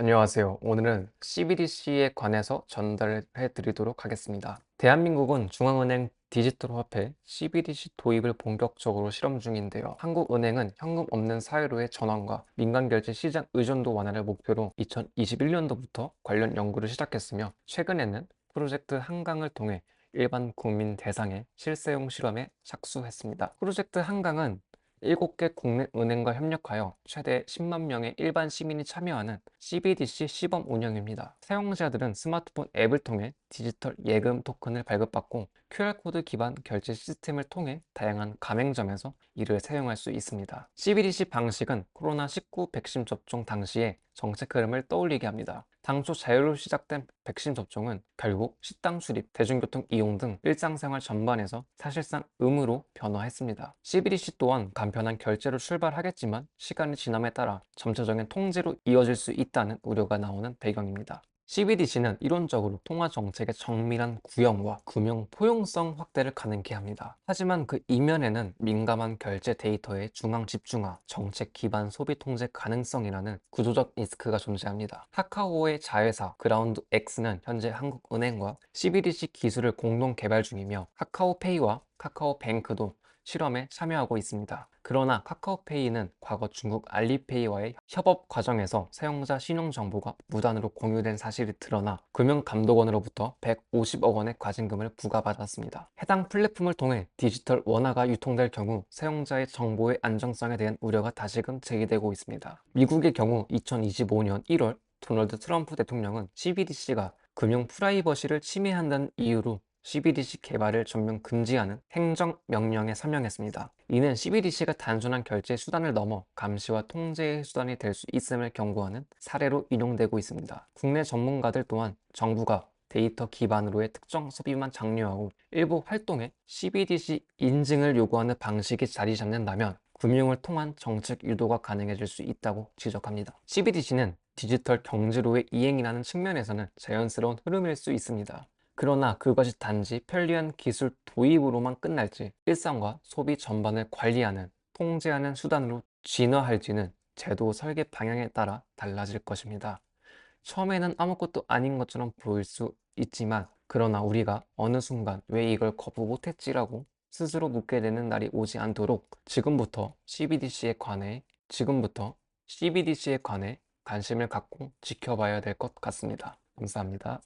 안녕하세요. 오늘은 CBDC에 관해서 전달해 드리도록 하겠습니다. 대한민국은 중앙은행 디지털 화폐 CBDC 도입을 본격적으로 실험 중인데요. 한국은행은 현금 없는 사회로의 전환과 민간 결제 시장 의존도 완화를 목표로 2021년도부터 관련 연구를 시작했으며 최근에는 프로젝트 한강을 통해 일반 국민 대상의 실세용 실험에 착수했습니다. 프로젝트 한강은 7개 국내 은행과 협력하여 최대 10만 명의 일반 시민이 참여하는 CBDC 시범 운영입니다. 사용자들은 스마트폰 앱을 통해 디지털 예금 토큰을 발급받고 QR코드 기반 결제 시스템을 통해 다양한 가맹점에서 이를 사용할 수 있습니다. CBDC 방식은 코로나19 백신 접종 당시에 정책 흐름을 떠올리게 합니다. 당초 자유로 시작된 백신 접종은 결국 식당 출입, 대중교통 이용 등 일상생활 전반에서 사실상 의무로 변화했습니다. CBDC 또한 간편한 결제로 출발하겠지만 시간이 지남에 따라 점차적인 통제로 이어질 수 있다는 우려가 나오는 배경입니다. CBDC는 이론적으로 통화 정책의 정밀한 구형과 금융 포용성 확대를 가능케 합니다. 하지만 그 이면에는 민감한 결제 데이터의 중앙 집중화, 정책 기반 소비 통제 가능성이라는 구조적 리스크가 존재합니다. 카카오의 자회사 그라운드 X는 현재 한국은행과 CBDC 기술을 공동 개발 중이며 카카오페이와 카카오뱅크도 실험에 참여하고 있습니다. 그러나 카카오페이는 과거 중국 알리페이와의 협업 과정에서 사용자 신용 정보가 무단으로 공유된 사실이 드러나 금융감독원으로부터 150억 원의 과징금을 부과받았습니다. 해당 플랫폼을 통해 디지털 원화가 유통될 경우 사용자의 정보의 안정성에 대한 우려가 다시금 제기되고 있습니다. 미국의 경우 2025년 1월 도널드 트럼프 대통령은 CBDC가 금융 프라이버시를 침해한다는 이유로 CBDC 개발을 전면 금지하는 행정명령에 서명했습니다. 이는 CBDC가 단순한 결제 수단을 넘어 감시와 통제의 수단이 될 수 있음을 경고하는 사례로 인용되고 있습니다. 국내 전문가들 또한 정부가 데이터 기반으로의 특정 소비만 장려하고 일부 활동에 CBDC 인증을 요구하는 방식이 자리 잡는다면 금융을 통한 정책 유도가 가능해질 수 있다고 지적합니다. CBDC는 디지털 경제로의 이행이라는 측면에서는 자연스러운 흐름일 수 있습니다. 그러나 그것이 단지 편리한 기술 도입으로만 끝날지 일상과 소비 전반을 관리하는, 통제하는 수단으로 진화할지는 제도 설계 방향에 따라 달라질 것입니다. 처음에는 아무것도 아닌 것처럼 보일 수 있지만 그러나 우리가 어느 순간 왜 이걸 거부 못했지라고 스스로 묻게 되는 날이 오지 않도록 지금부터 CBDC에 관해 지금부터 CBDC에 관해 관심을 갖고 지켜봐야 될 것 같습니다. 감사합니다.